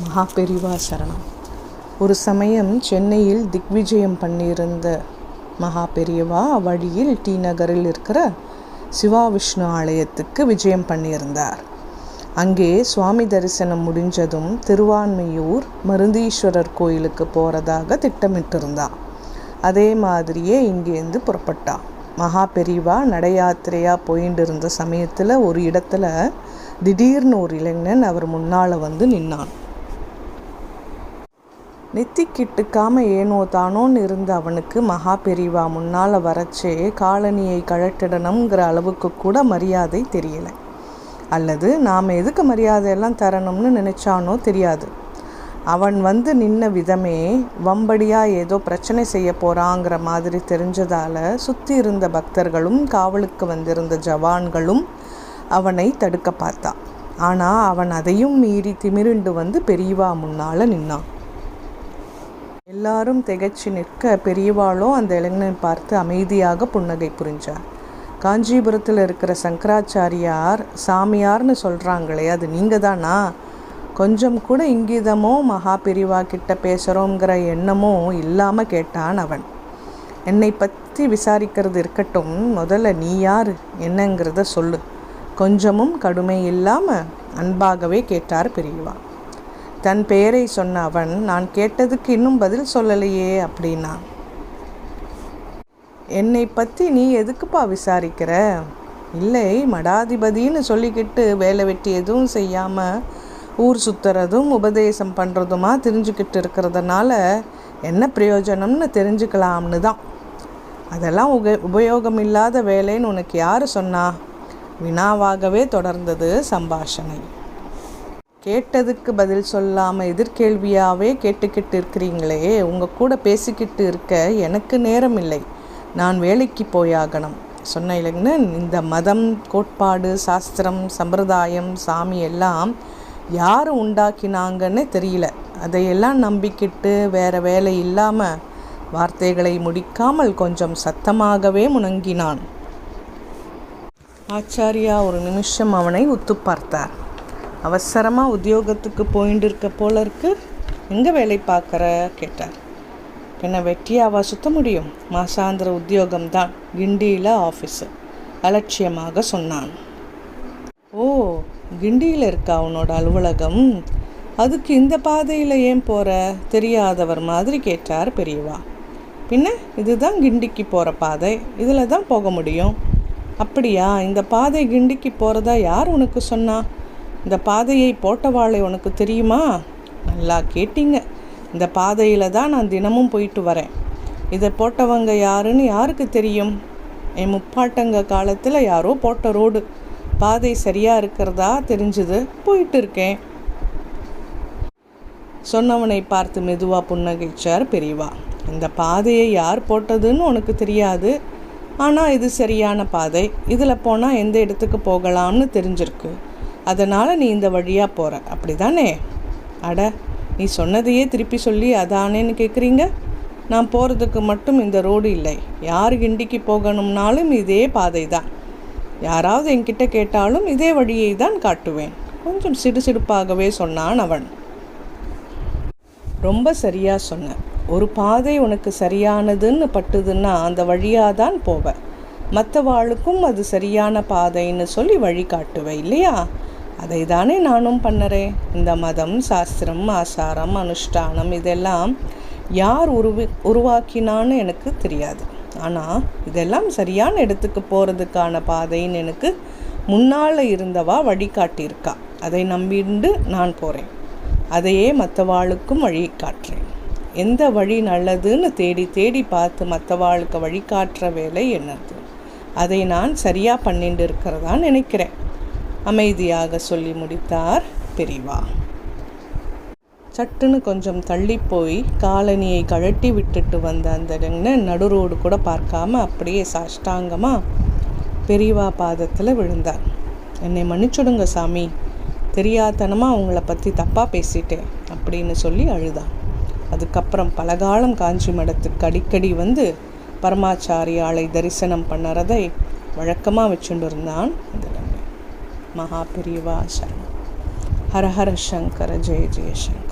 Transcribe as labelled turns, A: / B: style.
A: மகா பெரிவா சரணம். ஒரு சமயம் சென்னையில் திக்விஜயம் பண்ணியிருந்த மகா பெரியவா வழியில் டி நகரில் இருக்கிற சிவா விஷ்ணு ஆலயத்துக்கு விஜயம் பண்ணியிருந்தார். அங்கே சுவாமி தரிசனம் முடிஞ்சதும் திருவான்மையூர் மருந்தீஸ்வரர் கோயிலுக்கு போகிறதாக திட்டமிட்டிருந்தான். அதே மாதிரியே இங்கேருந்து புறப்பட்டான். மகா பெரிவா நடையாத்திரையாக போயிட்டு இருந்த சமயத்தில் ஒரு இடத்துல திடீர்னு ஒரு இளைஞன் அவர் முன்னால் வந்து நின்னான். நெத்தி கிட்டுக்காம ஏனோ தானோன்னு இருந்த அவனுக்கு மகா பெரிவா முன்னால் வரச்சே காலனியை கழட்டிடணுங்கிற அளவுக்கு கூட மரியாதை தெரியலை. அல்லது நாம் எதுக்கு மரியாதையெல்லாம் தரணும்னு நினச்சானோ தெரியாது. அவன் வந்து நின்ன விதமே வம்படியாக ஏதோ பிரச்சனை செய்ய போகிறாங்கிற மாதிரி தெரிஞ்சதால் சுற்றி இருந்த பக்தர்களும் காவலுக்கு வந்திருந்த ஜவான்களும் அவனை தடுக்க பார்த்தான் ஆனால் அவன் அதையும் மீறி திமிருண்டு வந்து பெரியவா முன்னால் நின்னான். எல்லாரும் திகைச்சு நிற்க பெரியவாளும் அந்த இளைஞனை பார்த்து அமைதியாக புன்னகை புரிஞ்சார். காஞ்சிபுரத்தில் இருக்கிற சங்கராச்சாரியார் சாமியார்னு சொல்கிறாங்களே அது நீங்கள் தானா கொஞ்சம் கூட இங்கிதமோ மகா பெரிவா கிட்ட பேசுகிறோங்கிற எண்ணமோ இல்லாமல் கேட்டான் அவன். என்னை பற்றி விசாரிக்கிறது இருக்கட்டும் முதல்ல நீ யார்? என்னங்கிறத சொல்லு. கொஞ்சமும் கடுமை இல்லாமல் அன்பாகவே கேட்டார் பெரியவா. தன் பெயரை சொன்ன அவன் நான் கேட்டதுக்கு இன்னும் பதில் சொல்லலையே அப்படின்னா. என்னை பற்றி நீ எதுக்குப்பா விசாரிக்கிற? இல்லை மடாதிபதின்னு சொல்லிக்கிட்டு வேலை வெட்டி எதுவும் செய்யாமல் ஊர் சுற்றுறதும் உபதேசம் பண்ணுறதுமா தெரிஞ்சுக்கிட்டு இருக்கிறதுனால என்ன பிரயோஜனம்னு தெரிஞ்சுக்கலாம்னு தான். அதெல்லாம் உக உபயோகம் இல்லாத வேலைன்னு உனக்கு யார் சொன்னா? வினாவாகவே தொடர்ந்தது சம்பாஷணை. கேட்டதுக்கு பதில் சொல்லாமல் எதிர்கேள்வியாகவே கேட்டுக்கிட்டு இருக்கிறீங்களே உங்கள் கூட பேசிக்கிட்டு இருக்க எனக்கு நேரம் இல்லை நான் வேலைக்கு போயாகணும். சொன்ன இளைஞன் இந்த மதம் கோட்பாடு சாஸ்திரம் சம்பிரதாயம் சாமி எல்லாம் யார் உண்டாக்கினாங்கன்னு தெரியல. அதையெல்லாம் நம்பிக்கிட்டு வேற வேலை இல்லாமல் வார்த்தைகளை முடிக்காமல் கொஞ்சம் சத்தமாகவே முணங்கினான். ஆச்சாரியா ஒரு நிமிஷம் அவனை உத்து பார்த்தார். அவசரமாக உத்தியோகத்துக்கு போயிட்டு இருக்க போல இருக்கு. எங்கே வேலை பார்க்குற? கேட்டார். பின்ன வெட்டியாவா சுத்த முடியும்? மாசாந்திர உத்தியோகம்தான். கிண்டியில் ஆஃபீஸு அலட்சியமாக சொன்னான். ஓ கிண்டியில் இருக்கா உன்னோட அலுவலகம்? அதுக்கு இந்த பாதையில் ஏன் போகிற தெரியாதவர் மாதிரி கேட்டார் பெரியவா. பின்ன இதுதான் கிண்டிக்கு போகிற பாதை. இதில் தான் போக முடியும். அப்படியா? இந்த பாதை கிண்டிக்கு போகிறதா யார் உனக்கு சொன்னா? இந்த பாதையை போட்டவாளை உனக்கு தெரியுமா? நல்லா கேட்டீங்க. இந்த பாதையில் தான் நான் தினமும் போயிட்டு வரேன். இதை போட்டவங்க யாருன்னு யாருக்கு தெரியும்? என் முப்பாட்டங்க காலத்தில் யாரோ போட்ட ரோடு. பாதை சரியாக இருக்கிறதா தெரிஞ்சுது போயிட்டு இருக்கேன். சொன்னவனை பார்த்து மெதுவாக புன்னகைச்சார் பெரியவா. இந்த பாதையை யார் போட்டதுன்னு உனக்கு தெரியாது. ஆனால் இது சரியான பாதை. இதில் போனால் எந்த இடத்துக்கு போகலாம்னு தெரிஞ்சிருக்கு. அதனால் நீ இந்த வழியாக போகிற அப்படி தானே அட நீ சொன்னதையே திருப்பி சொல்லி அதானேன்னு கேட்குறீங்க நான் போகிறதுக்கு மட்டும் இந்த ரோடு இல்லை. யார் கிண்டிக்கு போகணும்னாலும் இதே பாதை தான் யாராவது என்கிட்ட கேட்டாலும் இதே வழியை தான் காட்டுவேன். கொஞ்சம் சிடுசிடுப்பாகவே சொன்னான் அவன். ரொம்ப சரியாக சொன்ன. ஒரு பாதை உனக்கு சரியானதுன்னு பட்டுதுன்னா அந்த வழியாக தான் போவ. மற்றவாளுக்கும் அது சரியான பாதைன்னு சொல்லி வழி காட்டுவேன் இல்லையா? அதை தானே நானும் பண்ணுறேன். இந்த மதம் சாஸ்திரம் ஆசாரம் அனுஷ்டானம் இதெல்லாம் யார் உருவி உருவாக்கினான்னு எனக்கு தெரியாது. ஆனால் இதெல்லாம் சரியான இடத்துக்கு போகிறதுக்கான பாதைன்னு எனக்கு முன்னால் இருந்தவா வழிகாட்டியிருக்கா. அதை நம்பிண்டு நான் போகிறேன் அதையே மற்றவாளுக்கும் வழி காட்டுறேன் எந்த வழி நல்லதுன்னு தேடி தேடி பார்த்து மற்றவாளுக்கு வழிகாட்டுற வேலை என்னது? அதை நான் சரியாக பண்ணிட்டு இருக்கிறதா நினைக்கிறேன். அமைதியாக சொல்லி முடித்தார் பெரியவா சட்டுன்னு கொஞ்சம் தள்ளி போய் காலனியை கழட்டி விட்டுட்டு வந்த அந்த இளைஞன் நடுரோடு கூட பார்க்காம அப்படியே சாஷ்டாங்கமாக பெரியவா பாதத்தில் விழுந்தார். என்னை மன்னிச்சுடுங்க சாமி. தெரியாதனமாக அவங்கள பற்றி தப்பாக பேசிட்டேன் அப்படின்னு சொல்லி அழுதான். அதுக்கப்புறம் பலகாலம் காஞ்சி மடத்துக்கு அடிக்கடி வந்து பரமாச்சாரியாளை தரிசனம் பண்ணுறதை வழக்கமாக வச்சுட்டு இருந்தான் அந்த महापरिवा हर हर शंकर जय जय शंकर।